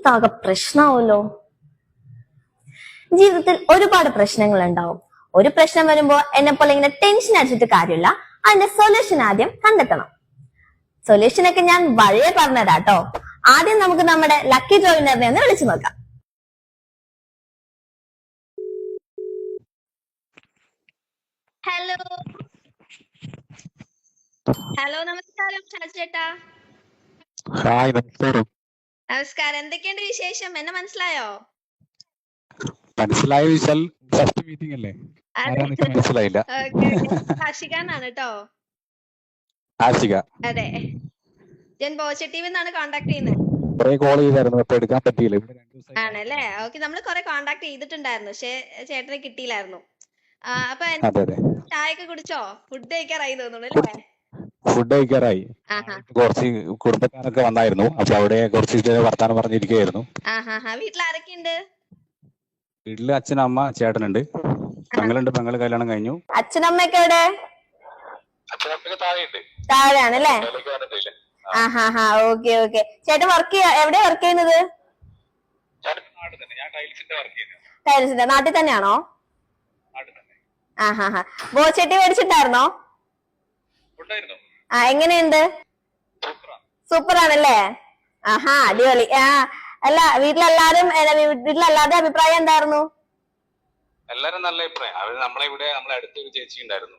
ഇതാകെ പ്രശ്നമാവല്ലോ ജീവിതത്തിൽ ഒരുപാട് പ്രശ്നങ്ങൾ ഉണ്ടാവും ഒരു പ്രശ്നം വരുമ്പോ എന്നെ പോലെ ഇങ്ങനെ ടെൻഷൻ അടിച്ചിട്ട് കാര്യമില്ല. അതിന്റെ സൊല്യൂഷൻ ആദ്യം കണ്ടെത്തണം. സൊല്യൂഷൻ ഒക്കെ ഞാൻ വഴിയെ പറഞ്ഞതാട്ടോ ആദ്യം നമുക്ക് നമ്മുടെ ലക്കി ജോയിനറിനെ ഒന്ന് വിളിച്ചു നോക്കാം. ഹലോ ഹലോ നമസ്കാരം ഷാജ് ചേട്ടാ. ഹായ് നമസ്കാരം. നമസ്കാരം. എന്തൊക്കെയുണ്ട് വിശേഷം? എന്നെ മനസ്സിലായോ? മനസ്സിലായ വിശാൽ? ഫസ്റ്റ് മീറ്റിംഗ് അല്ലേ? മനസ്സിലായില്ല. ഓക്കെ ഹർഷികാന്നാണ് കേട്ടോ. ആശിക. അതെ. ഞാൻ പോസിറ്റീവ് നിന്നാണ് കോണ്ടാക്ട് ചെയ്യുന്നത് കുറെ കോൾ ചെയ്തായിരുന്നു. അപ്പൊ എടുക്കാൻ പറ്റിയില്ല. ആണല്ലേ? ഓക്കെ നമ്മൾ കുറെ കോണ്ടാക്ട് ചെയ്തിട്ടുണ്ടായിരുന്നു. പക്ഷെ ചേട്ടനെ കിട്ടിയില്ലായിരുന്നു. അപ്പൊ ചായ ഒക്കെ കുടിച്ചോ? ഫുഡ് കഴിക്കാറായി തോന്നുന്നു അല്ലേ? ഫുഡ് കഴിക്കാറായി. കുറച്ച് കുടുംബക്കാരൊക്കെ വന്നായിരുന്നു. അപ്പൊ അവിടെ കുറച്ച് വർത്താനം പറഞ്ഞിരിക്കുകയായിരുന്നു. ആഹാ വീട്ടിൽ ആരൊക്കെയുണ്ട് വീട്ടിൽ അച്ഛൻ അമ്മ ചേട്ടനുണ്ട്. പെങ്ങളുണ്ട് പെങ്ങൾ കല്യാണം കഴിഞ്ഞു. അച്ഛനമ്മയൊക്കെ എവിടെ? താഴെയാണ് അല്ലേ? ആഹാ ഹാ ഓക്കെ ഓക്കെ. ചേട്ടൻ വർക്ക് ചെയ്യാ? എവിടെ വർക്ക് ചെയ്യുന്നത്? ടൈൽസിന്റെ നാട്ടിൽ തന്നെയാണോ? നാട്ടിൽ തന്നെ. ആ ഹാ ഹാ ബോച്ചട്ടി മേടിച്ചിട്ടായിരുന്നോ? ഉണ്ടായിരുന്നു. ആ എങ്ങനെയുണ്ട്? സൂപ്പർ ആണല്ലേ ആഹാ അടിപൊളി. ആ അല്ല വീട്ടിലെല്ലാരും വീട്ടിലല്ലാതെ വീട്ടിലെല്ലാരുടെ അഭിപ്രായം എന്തായിരുന്നു? എല്ലാരും നല്ല അഭിപ്രായം. അവർ നമ്മളെ ഇവിടെ നമ്മളെ അടുത്തൊരു ചേച്ചി ഉണ്ടായിരുന്നു.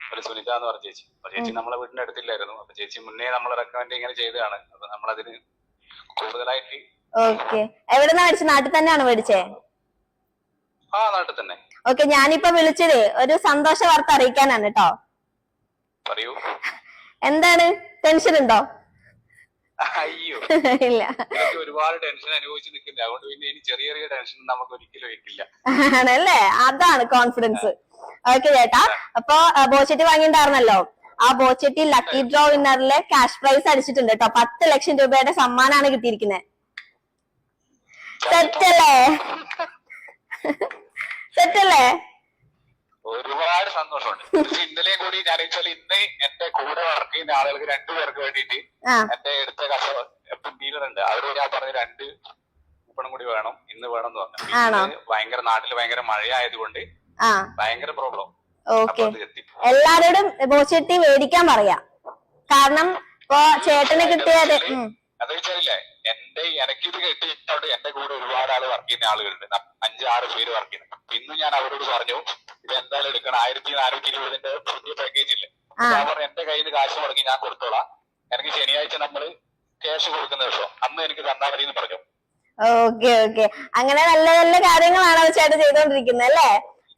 ഒരു സുനിത എന്ന് പറഞ്ഞ ചേച്ചി. അപ്പൊ ചേച്ചി നമ്മളെ വീടിന്റെ അടുത്തില്ലായിരുന്നു. അപ്പൊ ചേച്ചി മുന്നേ നമ്മൾ റെക്കമെൻഡ് ഇങ്ങനെ ചെയ്തതാണ്. അപ്പൊ നമ്മൾ അതിന് കൂടുതലായിട്ട് ഓക്കെ. എവിടെന്നാ മേടിച്ചത് നാട്ടിൽ തന്നെയാണ് മേടിച്ചേ? ആ നാട്ടിൽ തന്നെ. ഓക്കെ ഞാനിപ്പോ വിളിച്ചതേ ഒരു സന്തോഷ വാർത്ത അറിയിക്കാനാണ് കേട്ടോ. പറയൂ. എന്താണ്? ടെൻഷൻ ഉണ്ടോ? അയ്യോ. ഇല്ല. ഒരുപാട് ടെൻഷൻ അനുഭവിച്ച് നിൽക്കില്ല അതുകൊണ്ട് പിന്നെ ഇനി ചെറിയ ചെറിയ ടെൻഷൻ നമുക്ക് ഒരിക്കലും വെക്കില്ല ആണല്ലേ? അതാണ് കോൺഫിഡൻസ് ഓക്കെ ചേട്ടാ. അപ്പൊ ബോച്ചട്ടി വാങ്ങിണ്ടായിരുന്നല്ലോ ആ ബോച്ചട്ടി ലക്കി ഡ്രോ വിന്നറിലെ ക്യാഷ് പ്രൈസ് അടിച്ചിട്ടുണ്ട് കേട്ടോ. പത്ത് ലക്ഷം രൂപയുടെ സമ്മാനാണ് കിട്ടിയിരിക്കുന്നത് സെറ്റല്ലേ സെറ്റല്ലേ ഒരുപാട് സന്തോഷമുണ്ട്. പക്ഷെ ഇന്നലെയും കൂടി ഞാൻ വെച്ചാൽ ഇന്ന് എന്റെ കൂടെ വർക്ക് ചെയ്യുന്ന ആളുകൾക്ക് രണ്ടുപേർക്ക് വേണ്ടിയിട്ട് എന്റെ എടുത്ത കസ്റ്റമർ ഡീലർ ഉണ്ട് അവരോട് ഞാൻ പറഞ്ഞ രണ്ട് കൂപ്പണും കൂടി വേണം ഇന്ന് വേണം എന്ന് പറഞ്ഞു? ഭയങ്കര നാട്ടിൽ ഭയങ്കര മഴയായതുകൊണ്ട് ഭയങ്കര പ്രോബ്ലം എല്ലാരോടും പോസിറ്റീവ് മേടിക്കാൻ പറയാ. കാരണം ഇപ്പൊ ചേട്ടന് കിട്ടിയത്. അത് വെച്ചാലില്ലേ എന്റെ എനിക്കിത് കിട്ടിയിട്ടുണ്ട് എന്റെ കൂടെ ഒരുപാട് ആൾ വർക്ക് ചെയ്യുന്ന ആളുകളുണ്ട്. അഞ്ചാറ് പേര് വർക്ക് ചെയ്യുന്നത് ഇന്ന് ഞാൻ അവരോട് പറഞ്ഞു ഇത് എന്തായാലും എടുക്കണം. ആയിരത്തി നാനൂറ്റി ഇരുപതിന്റെ പുതിയ പാക്കേജ് ഇല്ലേ. ഞാൻ പറഞ്ഞു എന്റെ കയ്യിൽ നിന്ന് കാശ് മുടക്കി ഞാൻ കൊടുത്തോളാം. എനിക്ക് ശനിയാഴ്ച നമ്മൾ ക്യാഷ് കൊടുക്കുന്ന ദിവസം. അന്ന് എനിക്ക് തന്നാ മതി എന്ന് പറഞ്ഞു. Okay okay. അങ്ങനെ നല്ല നല്ല കാര്യങ്ങളാണ് ചേട്ടൻ ചെയ്തോണ്ടിരിക്കുന്നത് അല്ലേ?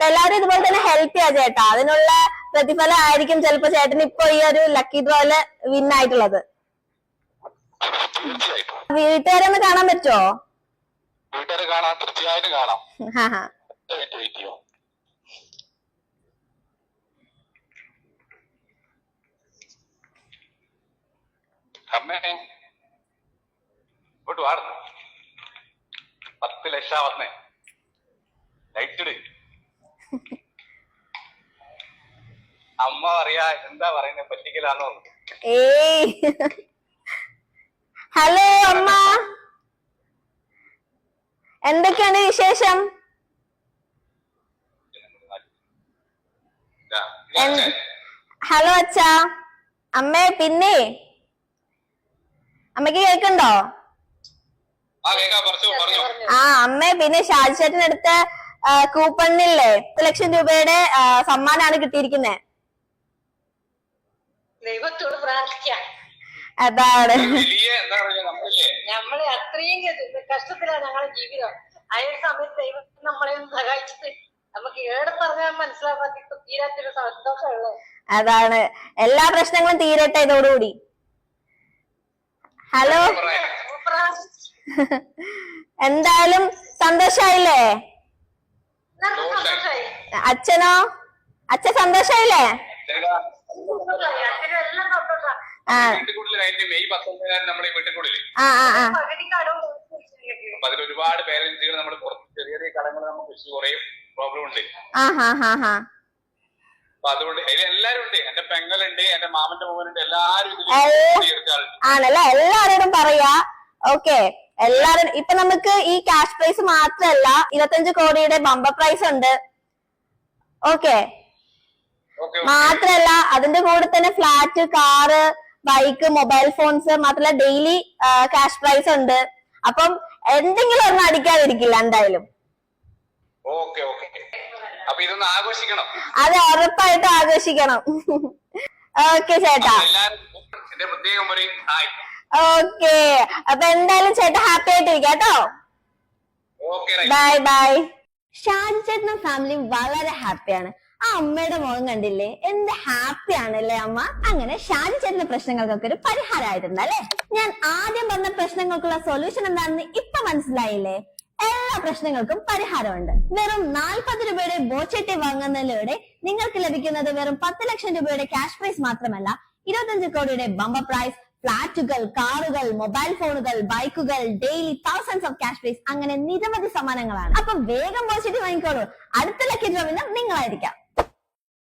എല്ലാവരും ഇതുപോലെ തന്നെ ഹെൽപ്പ് ചെയ്യാ ചേട്ടാ. അതിനുള്ള പ്രതിഫലം ആയിരിക്കും ചിലപ്പോ ചേട്ടൻ ഇപ്പൊ ഈ ഒരു ലക്കി ഡ്രോയിൽ വിൻ ആയിട്ടുള്ളത്. വീട്ടുകാരെ ഒന്ന് കാണാൻ പറ്റുമോ വീട്ടുകാരെ കാണാം തീർച്ചയായിട്ടും കാണാം ഹാ ഹാ വെയിറ്റ് ചെയ്യോ അമ്മേ ഇങ്ങോട്ട് വാർന്നു പത്ത് ലക്ഷാ വന്നേ. ലൈറ്റ് അമ്മ പറയാ എന്താ പറയുന്നേ പറ്റിക്കലാന്ന്? തോന്നുന്നു ഹലോ അമ്മ. എന്തൊക്കെയാണ് വിശേഷം? ഹലോ അച്ഛാ. അമ്മേ പിന്നെ? അമ്മയ്ക്ക് കേൾക്കണ്ടോ ആ അമ്മ പറഞ്ഞു പറഞ്ഞു. ആ അമ്മേ പിന്നെ ഷാജി ചേട്ടനടുത്ത കൂപ്പണില്ലേ? പത്ത് ലക്ഷം രൂപയുടെ സമ്മാനാണ് കിട്ടിയിരിക്കുന്നത് ദൈവത്തോട് പ്രാർത്ഥിക്കാം. അതാണ്. നമ്മളെ അത്രയും കഷ്ടത്തിലാണ് ഞങ്ങളുടെ ജീവിതം. അതേ സമയത്ത് ദൈവം നമ്മളെ ഒന്ന് സഹായിച്ചിട്ട് നമുക്ക് ഏടെ പറഞ്ഞാൽ മനസ്സിലാക്കാൻ തീരാത്തൊരു സന്തോഷമുള്ളത് അതാണ്. എല്ലാ പ്രശ്നങ്ങളും തീരട്ടെ ഇതോടുകൂടി. ഹലോ. എന്തായാലും സന്തോഷായില്ലേ? അച്ഛനോ? അച്ഛൻ സന്തോഷായില്ലേ? ആ. ആ ആ അപ്പൊ അതിൽ ഒരുപാട് പേരൻസുകൾ നമ്മൾ ചെറിയ ചെറിയ കടങ്ങൾ നമുക്ക് കുറേ പ്രോബ്ലം ഉണ്ട്. അപ്പൊ അതുകൊണ്ട് അതിൽ എല്ലാരും ഉണ്ട്. എന്റെ പെങ്ങളുണ്ട് എന്റെ മാമന്റെ മോനുണ്ട് എല്ലാരും ആണല്ലേ? എല്ലാരോടും പറയാ. ഓക്കെ. എല്ലാരും ഇപ്പൊ നമുക്ക് ഈ ക്യാഷ് പ്രൈസ് മാത്രല്ല ഇരുപത്തഞ്ച് കോടിയുടെ ബമ്പർ പ്രൈസ് ഉണ്ട്. ഓക്കെ. ഓക്കെ മാത്രല്ല അതിന്റെ കൂടെ തന്നെ flat car bike mobile phones മാത്രല്ല ഡെയിലി ക്യാഷ് പ്രൈസ് ഉണ്ട്. അപ്പം എന്തെങ്കിലും ഒന്നും അടിക്കാതിരിക്കില്ല എന്തായാലും. Okay okay. അപ്പൊ ഇതൊന്ന് ആഘോഷിക്കണം. അത് ഉറപ്പായിട്ട് ആഘോഷിക്കണം. ഓക്കെ ചേട്ടാ. എന്റെ പ്രത്യേകം പറയും ഹായ്. ഓക്കെ. അപ്പൊ എന്തായാലും ചേട്ടാ ഹാപ്പി ആയിട്ടിരിക്കാം കേട്ടോ? Bye bye. ഷാജി ചേട്ടന ഫാമിലിയും വളരെ ഹാപ്പിയാണ്. ആ അമ്മയുടെ മുഖം കണ്ടില്ലേ? എന്ത് ഹാപ്പി ആണല്ലേ അമ്മ? അങ്ങനെ ഷാജി ചേട്ടന്റെ പ്രശ്നങ്ങൾക്കൊക്കെ ഒരു പരിഹാരമായിട്ടുണ്ട് അല്ലെ? ഞാൻ ആദ്യം പറഞ്ഞ പ്രശ്നങ്ങൾക്കുള്ള സൊല്യൂഷൻ എന്താണെന്ന് ഇപ്പൊ മനസ്സിലായില്ലേ? എല്ലാ പ്രശ്നങ്ങൾക്കും പരിഹാരമുണ്ട്. വെറും നാൽപ്പത് രൂപയുടെ ബോച്ചെട്ടി വാങ്ങുന്നതിലൂടെ നിങ്ങൾക്ക് ലഭിക്കുന്നത് വെറും പത്ത് ലക്ഷം രൂപയുടെ ക്യാഷ് പ്രൈസ് മാത്രമല്ല ഇരുപത്തഞ്ച് കോടിയുടെ ബമ്പർ പ്രൈസ് ഫ്ളാറ്റുകൾ കാറുകൾ മൊബൈൽ ഫോണുകൾ ബൈക്കുകൾ daily thousands of cash prize അങ്ങനെ നിരവധി സമ്മാനങ്ങളാണ്. അപ്പൊ വേഗം ബോച്ചെട്ടി വാങ്ങിക്കോളൂ. അടുത്ത ലക്കി ഡ്രോവിന് നിങ്ങളായിരിക്കാം.